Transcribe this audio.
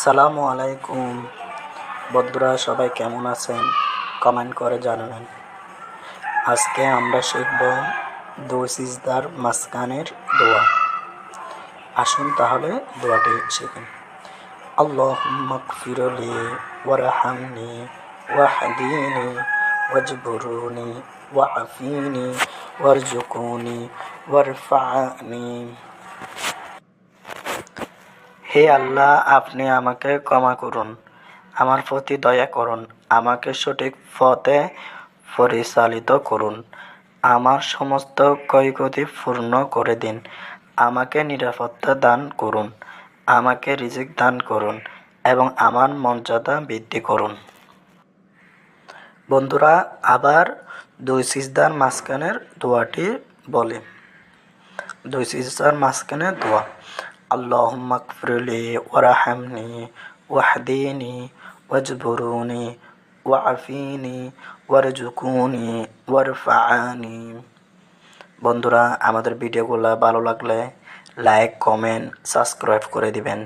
সালামু আলাইকুম। বন্ধুরা, সবাই কেমন আছেন? কমেন্ট করে জানাবেন। আজকে আমরা শিখব সিজদার মাঝখানের দোয়া। আসুন তাহলে দোয়াটি শিখুন। আল্লাহুম্মা গফিরলি ওয়ারহামনি ওয়াহদিনি ওয়াজবুরুনি ওয়াআফিনি ওয়ারজুকুনি ওয়ারফানি হে আল্লাহ, আপনি আমাকে ক্ষমা করুন। আমার প্রতি দয়া করুন। আমাকে সঠিক পথে পরিচালিত করুন। আমার সমস্ত ক্ষয়ক্ষতি পূর্ণ করে দিন। আমাকে নিরাপত্তা দান করুন। আমাকে রিজিক দান করুন এবং আমার মর্যাদা বৃদ্ধি করুন। বন্ধুরা, আবার দুই সিজদার মাঝখানের দোয়াটি বলে। দুই সিজদার মাঝখানে দোয়া। আল্লাহুম্মা গফিরলি ওয়ারহামনি ওয়াহদিনি, ওয়াজবুরুনি, ওয়াআফিনি ওয়ারজুকুনি ওয়ারফাআনি। বন্ধুরা, আমাদের ভিডিওগুলো ভালো লাগলে লাইক, কমেন্ট, সাবস্ক্রাইব করে দিবেন।